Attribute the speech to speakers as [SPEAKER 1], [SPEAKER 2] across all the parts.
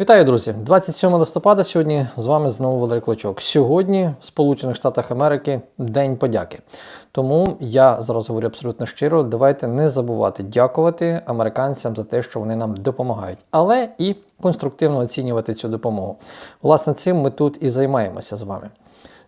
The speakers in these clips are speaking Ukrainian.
[SPEAKER 1] Вітаю, друзі! 27 листопада сьогодні з вами знову Валерій Клочок. Сьогодні в Сполучених Штатах Америки День подяки. Тому я зараз говорю абсолютно щиро. Давайте не забувати дякувати американцям за те, що вони нам допомагають, але і конструктивно оцінювати цю допомогу. Власне, цим ми тут і займаємося з вами.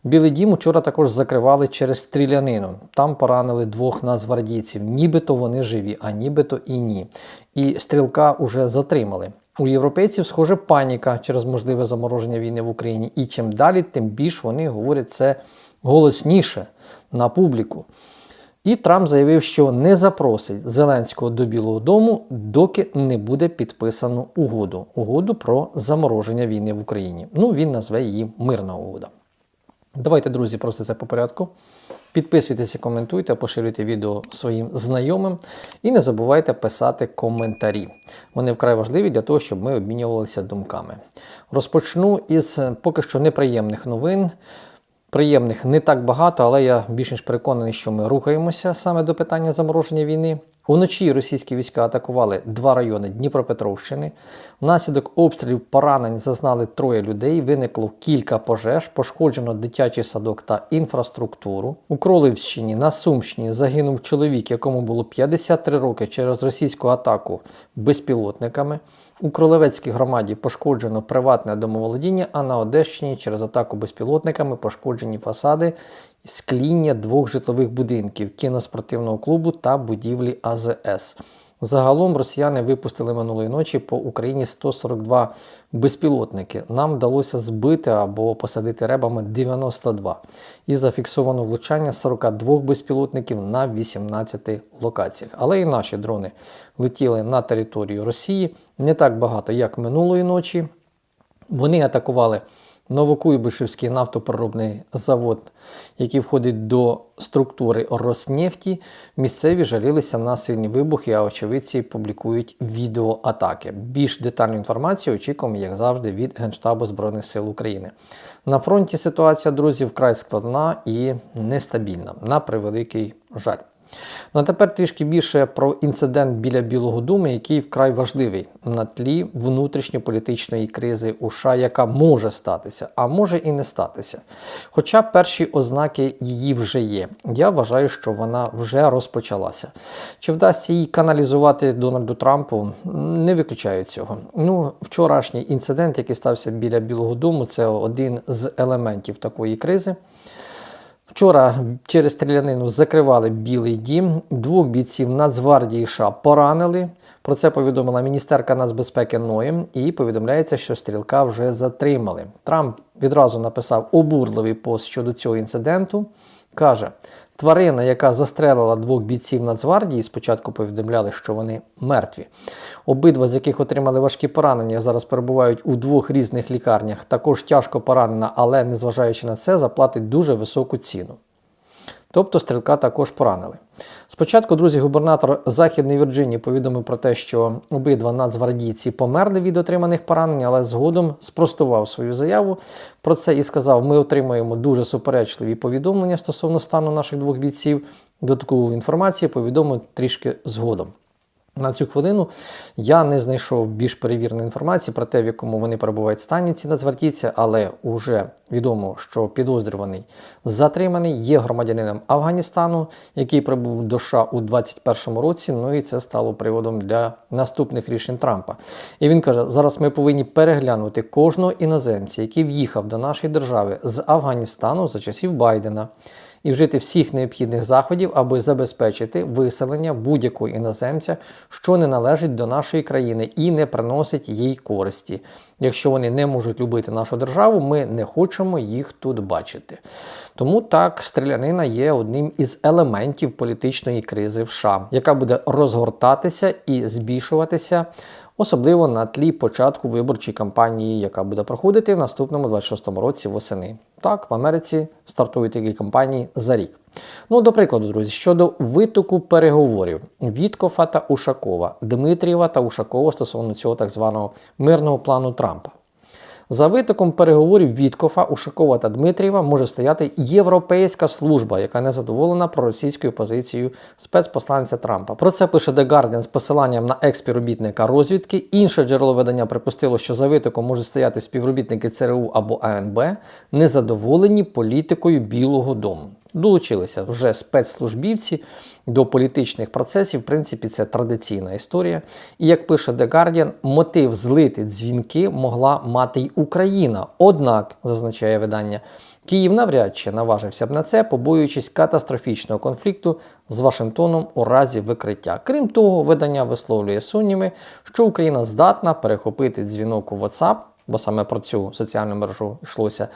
[SPEAKER 1] Білий дім учора також закривали через стрілянину. Там поранили двох нацгвардійців. Нібито вони живі, а нібито і ні. І стрілка уже затримали. У європейців, схоже, паніка через можливе замороження війни в Україні. І чим далі, тим більш вони говорять це голосніше на публіку. І Трамп заявив, що не запросить Зеленського до Білого Дому, доки не буде підписано угоду. Угоду про замороження війни в Україні. Ну, він назве її мирна угода. Давайте, друзі, просто це по порядку. Підписуйтеся, коментуйте, поширюйте відео своїм знайомим і не забувайте писати коментарі. Вони вкрай важливі для того, щоб ми обмінювалися думками. Розпочну із поки що неприємних новин. Приємних не так багато, але я більш ніж переконаний, що ми рухаємося саме до питання замороження війни. Уночі російські війська атакували два райони Дніпропетровщини. Внаслідок обстрілів поранень зазнали троє людей. Виникло кілька пожеж, пошкоджено дитячий садок та інфраструктуру. У Кролівщині на Сумщині загинув чоловік, якому було 53 роки через російську атаку безпілотниками. У Кролевецькій громаді пошкоджено приватне домоволодіння, а на Одещині через атаку безпілотниками пошкоджені фасади скління двох житлових будинків, кіноспортивного клубу та будівлі АЗС. Загалом росіяни випустили минулої ночі по Україні 142 безпілотники. Нам вдалося збити або посадити ребами 92 і зафіксовано влучання 42 безпілотників на 18 локаціях. Але і наші дрони летіли на територію Росії не так багато, як минулої ночі. Вони атакували Новокуйбишевський нафтопереробний завод, який входить до структури Роснефті, місцеві жалілися на сильні вибухи, а очевидці публікують відеоатаки. Більш детальну інформацію очікуємо, як завжди, від Генштабу Збройних сил України. На фронті ситуація, друзі, вкрай складна і нестабільна, на превеликий жаль. Ну а тепер трішки більше про інцидент біля Білого Дому, який вкрай важливий на тлі внутрішньополітичної кризи у США, яка може статися, а може і не статися. Хоча перші ознаки її вже є. Я вважаю, що вона вже розпочалася. Чи вдасться її каналізувати Дональду Трампу? Не виключаю цього. Ну, вчорашній інцидент, який стався біля Білого Дому, це один з елементів такої кризи. Вчора через стрілянину закривали Білий дім. Двох бійців Нацгвардії США поранили. Про це повідомила міністерка нацбезпеки Ноєм і повідомляється, що стрілка вже затримали. Трамп відразу написав обурливий пост щодо цього інциденту. Каже, тварина, яка застрелила двох бійців Нацгвардії, спочатку повідомляли, що вони мертві. Обидва з яких отримали важкі поранення, зараз перебувають у двох різних лікарнях. Також тяжко поранена, але незважаючи на це, заплатить дуже високу ціну. Тобто стрілка також поранили. Спочатку, друзі, губернатор Західної Вірджинії повідомив про те, що обидва нацгвардійці померли від отриманих поранень, але згодом спростував свою заяву про це і сказав: ми отримуємо дуже суперечливі повідомлення стосовно стану наших двох бійців. Додаткову інформацію повідомив трішки згодом. На цю хвилину я не знайшов більш перевіреної інформації про те, в якому вони перебувають стані ці нацгвардійці, але вже відомо, що підозрюваний затриманий є громадянином Афганістану, який прибув до США у 2021 році. Ну і це стало приводом для наступних рішень Трампа. І він каже: зараз ми повинні переглянути кожного іноземця, який в'їхав до нашої держави з Афганістану за часів Байдена і вжити всіх необхідних заходів, аби забезпечити виселення будь-якого іноземця, що не належить до нашої країни і не приносить їй користі. Якщо вони не можуть любити нашу державу, ми не хочемо їх тут бачити. Тому так стрілянина є одним із елементів політичної кризи в США, яка буде розгортатися і збільшуватися. Особливо на тлі початку виборчої кампанії, яка буде проходити в наступному 26-му році восени. Так, в Америці стартують такі кампанії за рік. Ну, до прикладу, друзі, щодо витоку переговорів Віткофа та Ушакова, Дмитрієва та Ушакова стосовно цього так званого мирного плану Трампа. За витоком переговорів Віткофа, Ушакова та Дмитрієва може стояти європейська служба, яка не задоволена проросійською позицією спецпосланця Трампа. Про це пише The Guardian з посиланням на експівробітника розвідки. Інше джерело видання припустило, що за витоком можуть стояти співробітники ЦРУ або АНБ, незадоволені політикою Білого Дому. Долучилися вже спецслужбівці до політичних процесів. В принципі, це традиційна історія. І як пише The Guardian, мотив злити дзвінки могла мати й Україна. Однак, зазначає видання, Київ навряд чи наважився б на це, побоюючись катастрофічного конфлікту з Вашингтоном у разі викриття. Крім того, видання висловлює сумніви, що Україна здатна перехопити дзвінок у WhatsApp, бо саме про цю соціальну мережу йшлося,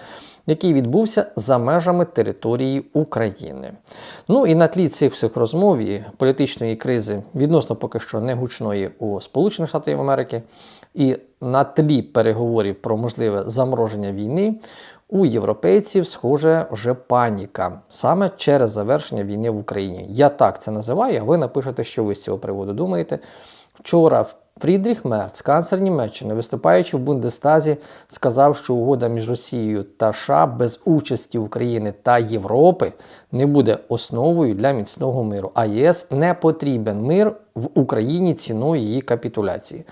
[SPEAKER 1] який відбувся за межами території України. Ну і на тлі цих всіх розмов і політичної кризи відносно поки що не гучної у Сполучених Штатів Америки, і на тлі переговорів про можливе замороження війни. У європейців, схоже, вже паніка саме через завершення війни в Україні. Я так це називаю, ви напишете, що ви з цього приводу думаєте. Вчора Фрідріх Мерц, канцлер Німеччини, виступаючи в Бундестазі, сказав, що угода між Росією та США без участі України та Європи не буде основою для міцного миру. А ЄС не потрібен мир в Україні ціною її капітуляції.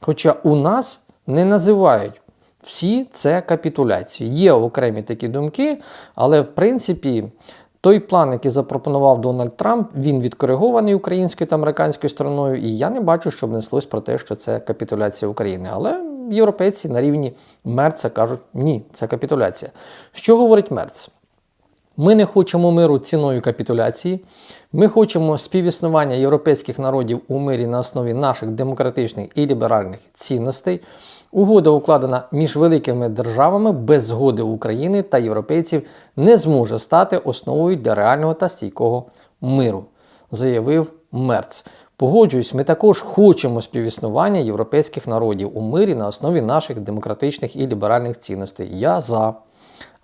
[SPEAKER 1] Хоча у нас не називають всі це капітуляції. Є окремі такі думки, але в принципі. Той план, який запропонував Дональд Трамп, він відкоригований українською та американською стороною, і я не бачу, щоб неслось про те, що це капітуляція України. Але європейці на рівні Мерца кажуть, ні, це капітуляція. Що говорить Мерц? Ми не хочемо миру ціною капітуляції. Ми хочемо співіснування європейських народів у мирі на основі наших демократичних і ліберальних цінностей. Угода, укладена між великими державами без згоди України та європейців, не зможе стати основою для реального та стійкого миру, заявив Мерц. Погоджуюсь, ми також хочемо співіснування європейських народів у мирі на основі наших демократичних і ліберальних цінностей. Я за.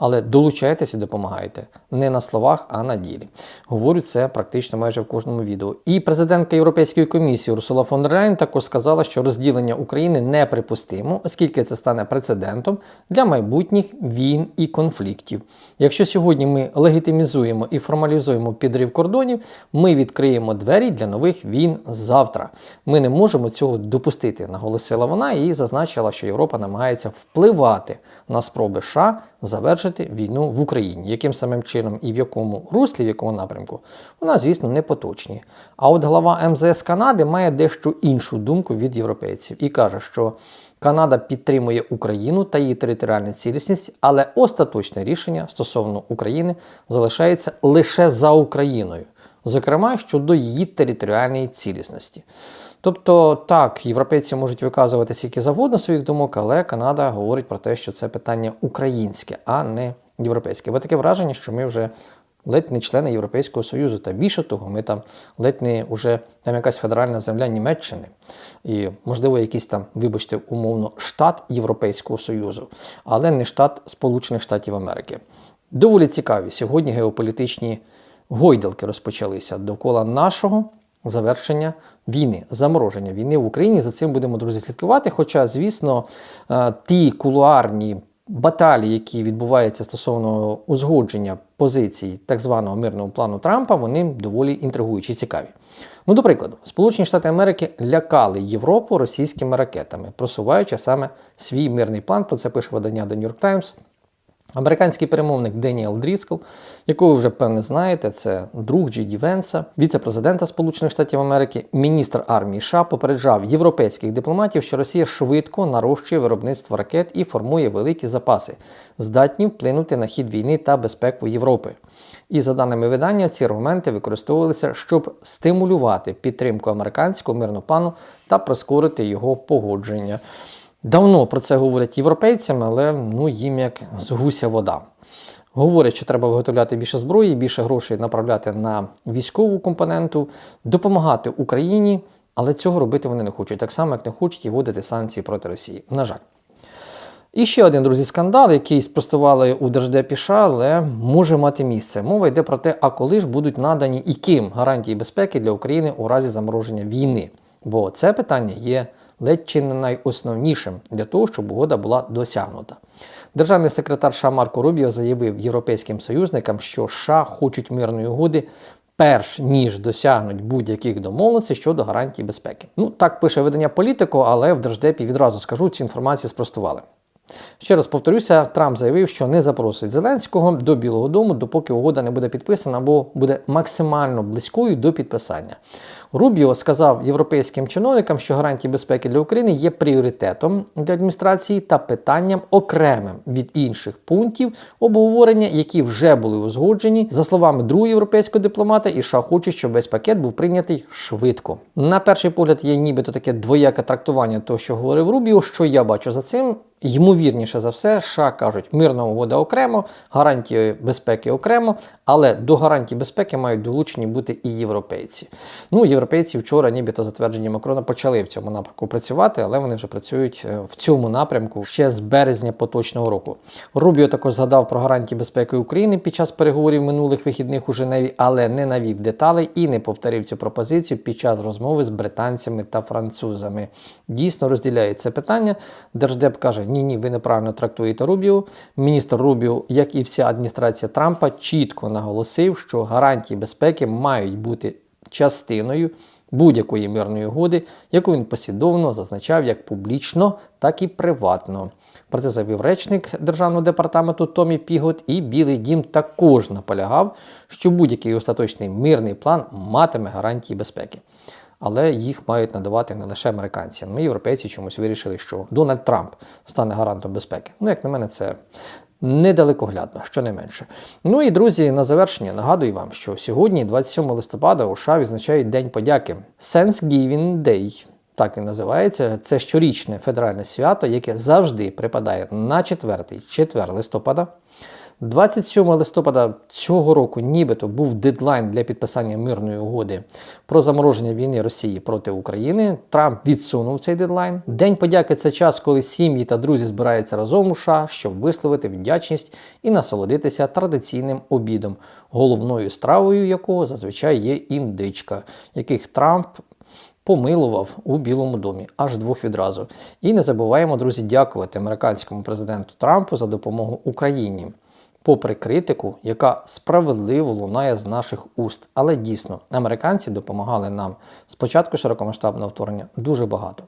[SPEAKER 1] Але долучайтеся і допомагайте не на словах, а на ділі. Говорю це практично майже в кожному відео. І президентка Європейської комісії Урсула фон Ляйн також сказала, що розділення України неприпустимо, оскільки це стане прецедентом для майбутніх війн і конфліктів. Якщо сьогодні ми легітимізуємо і формалізуємо підрив кордонів, ми відкриємо двері для нових війн завтра. Ми не можемо цього допустити, наголосила вона і зазначила, що Європа намагається впливати на спроби США завершити війну в Україні. Яким самим чином і в якому руслі, в якому напрямку, вона, звісно, не поточні. А от глава МЗС Канади має дещо іншу думку від європейців і каже, що Канада підтримує Україну та її територіальну цілісність, але остаточне рішення стосовно України залишається лише за Україною, зокрема щодо її територіальної цілісності. Тобто, так, європейці можуть виказувати скільки завгодно своїх думок, але Канада говорить про те, що це питання українське, а не європейське. Бо таке враження, що ми вже ледь не члени Європейського Союзу, та більше того, ми там ледь не вже там якась федеральна земля Німеччини, і, можливо, якийсь там, вибачте, умовно, штат Європейського Союзу, але не штат Сполучених Штатів Америки. Доволі цікаві сьогодні геополітичні гойдалки розпочалися довкола нашого завершення війни, замороження війни в Україні. За цим будемо друзі слідкувати. Хоча, звісно, е, ті кулуарні баталії, які відбуваються стосовно узгодження позицій так званого мирного плану Трампа, вони доволі інтригуючі і цікаві. Ну, до прикладу, Сполучені Штати Америки лякали Європу російськими ракетами, просуваючи саме свій мирний план. Про це пише видання The New York Times. Американський перемовник Деніел Дріскл, якого ви вже певне знаєте, це друг Джі Ді Венса, віце-президента Сполучених Штатів Америки, міністр армії США попереджав європейських дипломатів, що Росія швидко нарощує виробництво ракет і формує великі запаси, здатні вплинути на хід війни та безпеку Європи. І за даними видання, ці аргументи використовувалися, щоб стимулювати підтримку американського мирного плану та прискорити його погодження. Давно про це говорять європейцям, але ну, їм як з гуся вода. Говорять, що треба виготовляти більше зброї, більше грошей направляти на військову компоненту, допомагати Україні, але цього робити вони не хочуть, так само, як не хочуть і вводити санкції проти Росії. На жаль. І ще один, друзі, скандал, який спростували у Держдепі США, але може мати місце. Мова йде про те, а коли ж будуть надані і ким гарантії безпеки для України у разі замороження війни. Бо це питання є ледь чи не найосновнішим для того, щоб угода була досягнута. Державний секретар США Марко Рубіо заявив європейським союзникам, що США хочуть мирної угоди. Перш ніж досягнуть будь-яких домовленостей щодо гарантій безпеки. Ну так пише видання політико, але в Держдепі відразу скажу, цю інформацію спростували. Ще раз повторюся, Трамп заявив, що не запросить Зеленського до Білого Дому, допоки угода не буде підписана або буде максимально близькою до підписання. Рубіо сказав європейським чиновникам, що гарантії безпеки для України є пріоритетом для адміністрації та питанням окремим від інших пунктів обговорення, які вже були узгоджені. За словами другого європейського дипломата, і США хочуть, щоб весь пакет був прийнятий швидко. На перший погляд є нібито таке двояке трактування того, що говорив Рубіо. Що я бачу за цим? Ймовірніше за все, США кажуть, мирна угода окремо, гарантії безпеки окремо, але до гарантій безпеки мають долучені бути і європейці. Ну, європейці вчора, нібито затверджені Макрона, почали в цьому напрямку працювати, але вони вже працюють е, в цьому напрямку ще з березня поточного року. Рубіо також згадав про гарантії безпеки України під час переговорів минулих вихідних у Женеві, але не навів деталей і не повторив цю пропозицію під час розмови з британцями та французами. Дійсно розділяє це питання. Держдеп каже: ні, ні, ви неправильно трактуєте Рубіо. Міністр Рубіо, як і вся адміністрація Трампа, чітко наголосив, що гарантії безпеки мають бути частиною будь-якої мирної угоди, яку він послідовно зазначав як публічно, так і приватно. Про це заявив речник Державного департаменту Томі Пігот, і Білий Дім також наполягав, що будь-який остаточний мирний план матиме гарантії безпеки. Але їх мають надавати не лише американці. Ми, європейці, чомусь вирішили, що Дональд Трамп стане гарантом безпеки. Ну, як на мене, це недалекоглядно, що не менше. Ну і друзі, на завершення нагадую вам, що сьогодні, 27 листопада, у США відзначають День подяки Thanksgiving Day. Так він називається. Це щорічне федеральне свято, яке завжди припадає на 4 четвер листопада. 27 листопада цього року нібито був дедлайн для підписання мирної угоди про замороження війни Росії проти України. Трамп відсунув цей дедлайн. День подяки це час, коли сім'ї та друзі збираються разом у США, щоб висловити вдячність і насолодитися традиційним обідом, головною стравою якого зазвичай є індичка, яких Трамп помилував у Білому домі аж двох відразу. І не забуваємо, друзі, дякувати американському президенту Трампу за допомогу Україні. Попри критику, яка справедливо лунає з наших уст, але дійсно американці допомагали нам з початку широкомасштабного вторгнення дуже багато.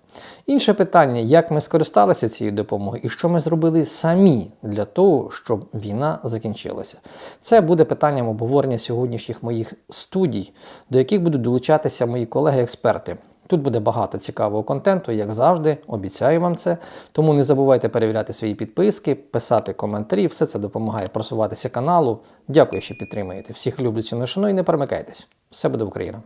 [SPEAKER 1] Інше питання, як ми скористалися цією допомогою і що ми зробили самі для того, щоб війна закінчилася. Це буде питанням обговорення сьогоднішніх моїх студій, до яких будуть долучатися мої колеги-експерти. Тут буде багато цікавого контенту, як завжди, обіцяю вам це. Тому не забувайте перевіряти свої підписки, писати коментарі, все це допомагає просуватися каналу. Дякую, що підтримуєте. Всіх люблю ціну шану і не перемикайтесь. Все буде Україна!